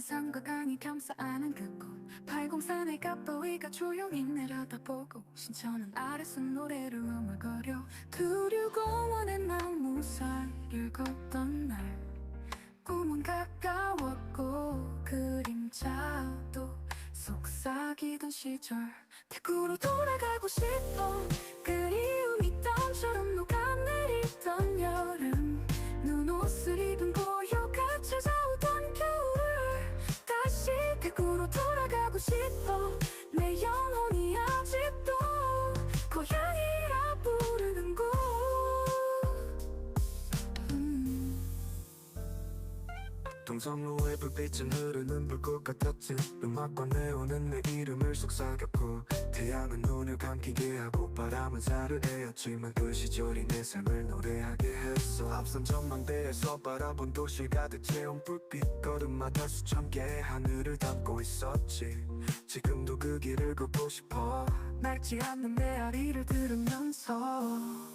산과 강이 감싸 안은 그곳 팔공산의 갓바위가 조용히 내려다보고 신천은 아래서 노래를 음악거려 두류공원의 나무살을 걷던 날. 꿈은 가까웠고 그림자도 속삭이던 시절. 대구로 돌아가고 싶어 100으로 돌아가고 싶어. 내 영혼이 아직도 고향이야 동성로의 불빛은 흐르는 불꽃 같았지. 음악과 내오는 내 이름을 속삭였고 태양은 눈을 감기게 하고 바람은 살을 에었지만 그 시절이 내 삶을 노래하게 했어. 앞선 전망대에서 바라본 도시 가득 채운 불빛 걸음마다 수천 개의 하늘을 담고 있었지. 지금도 그 길을 걷고 싶어. 낡지 않는 메아리를 들으면서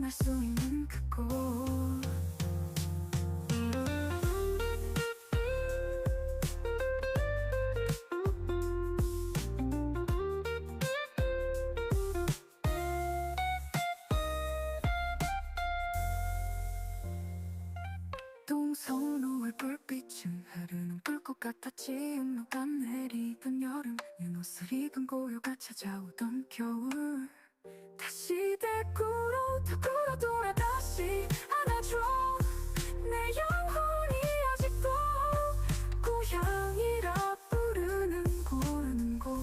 떠날 수 있는 그곳. 동성로의 불빛은 흐르는 불꽃 같았지. 녹아내리던 여름 내 옷을 입은 고요가 찾아오던 겨울. 다시 대 대구로 돌아 다시 안아줘. 내 영혼이 아직도 고향이라 부르는 고르는 곳.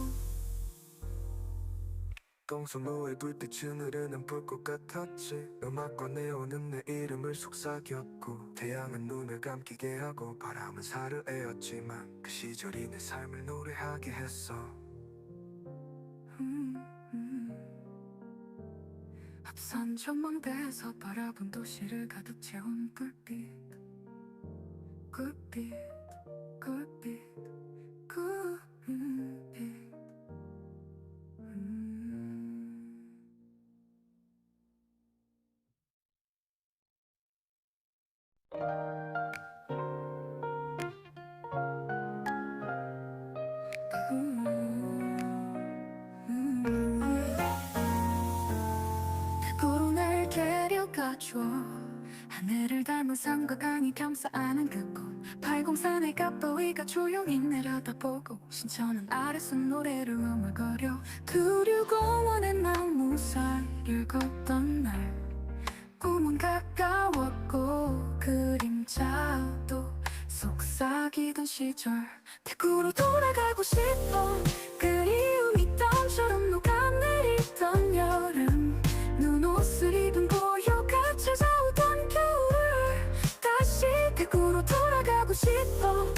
동성로의 불빛은 흐르는 불꽃 같았지. 음악과 내오는 내 이름을 속삭였고 태양은 눈을 감기게 하고 바람은 살을 에었지만 그 시절이 내 삶을 노래하게 했어 앞선 전망대에서 바라본 도시를 가득 채운 불빛 굿빛 굿빛 굿빛 음. 대 구로 날 데려가줘. 하늘을 닮은 산과 강이 감싸 안은 그곳 팔공산의 갓바위가 조용히 내려다보고 신천은 아래서 노래를 음악거려 두류공원의 나무살을 걷던 날. 꿈은 가까웠고 그림자도 속삭이던 시절. 대구로 돌아가고 싶어 그립은 고요가 찾아오던 겨울 다시 그구로 돌아가고 싶어.